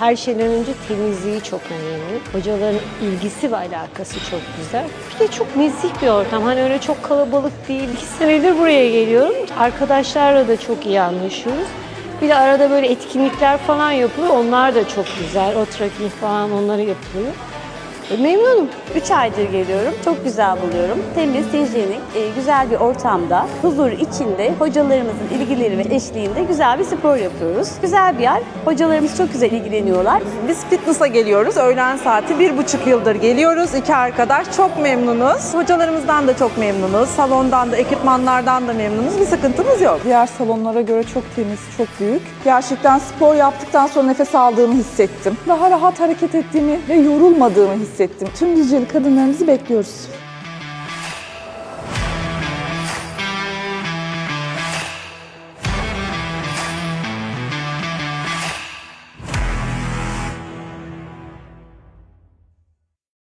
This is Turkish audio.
her şeyden önce temizliği çok önemli. Hocaların ilgisi ve alakası çok güzel. Bir de çok nezih bir ortam. Hani öyle çok kalabalık değil. İki senedir buraya geliyorum. Arkadaşlarla da çok iyi anlaşıyoruz. Bir de arada böyle etkinlikler falan yapılıyor. Onlar da çok güzel. O trekking falan onları yapılıyor. E, Memnunum. 3 aydır geliyorum. Çok güzel buluyorum. Temiz, hijyenik, e, güzel bir ortamda, huzur içinde hocalarımızın ilgileri ve eşliğinde güzel bir spor yapıyoruz. Güzel bir yer. Hocalarımız çok güzel ilgileniyorlar. Biz fitness'a geliyoruz. Öğlen saati bir buçuk yıldır geliyoruz. iki arkadaş. Çok memnunuz. Hocalarımızdan da çok memnunuz. Salondan da, ekipmanlardan da memnunuz. Bir sıkıntımız yok. Diğer salonlara göre çok temiz, çok büyük. Gerçekten spor yaptıktan sonra nefes aldığımı hissettim. Daha rahat hareket ettiğimi ve yorulmadığımı hissettim. Tüm Düzceli kadınlarımızı bekliyoruz.